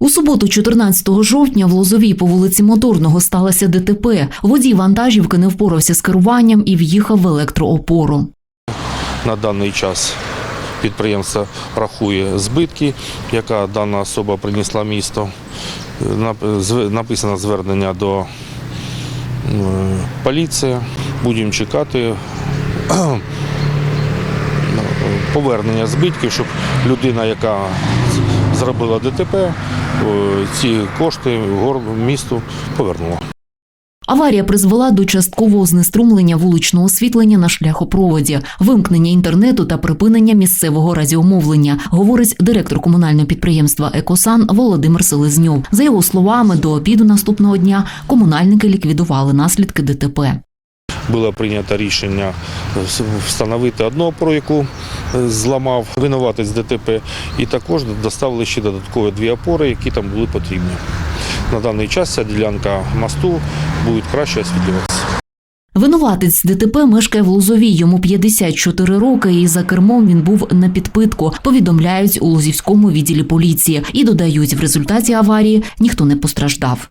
У суботу, 14 жовтня, в Лозовій по вулиці Моторного сталося ДТП. Водій вантажівки не впорався з керуванням і в'їхав в електроопору. На даний час підприємство рахує збитки, яка дана особа принесла місто. Нап- Написано звернення до поліції. Будемо чекати повернення збитків, щоб людина, яка зробила ДТП, ці кошти місту повернула. Аварія призвела до часткового знеструмлення вуличного освітлення на шляхопроводі, вимкнення інтернету та припинення місцевого радіомовлення, говорить директор комунального підприємства Екосан Володимир Селезньов. За його словами, до обіду наступного дня комунальники ліквідували наслідки ДТП. було прийнято рішення встановити одного про яку е, зламав винуватець ДТП, і також доставили ще додаткові дві опори, які там були потрібні. На даний час ця ділянка мосту буде краще освітлюватися. Винуватець ДТП мешкає в Лозовій. Йому 54 роки, і за кермом він був на підпитку. Повідомляють у Лозівському відділі поліції і додають, в результаті аварії ніхто не постраждав.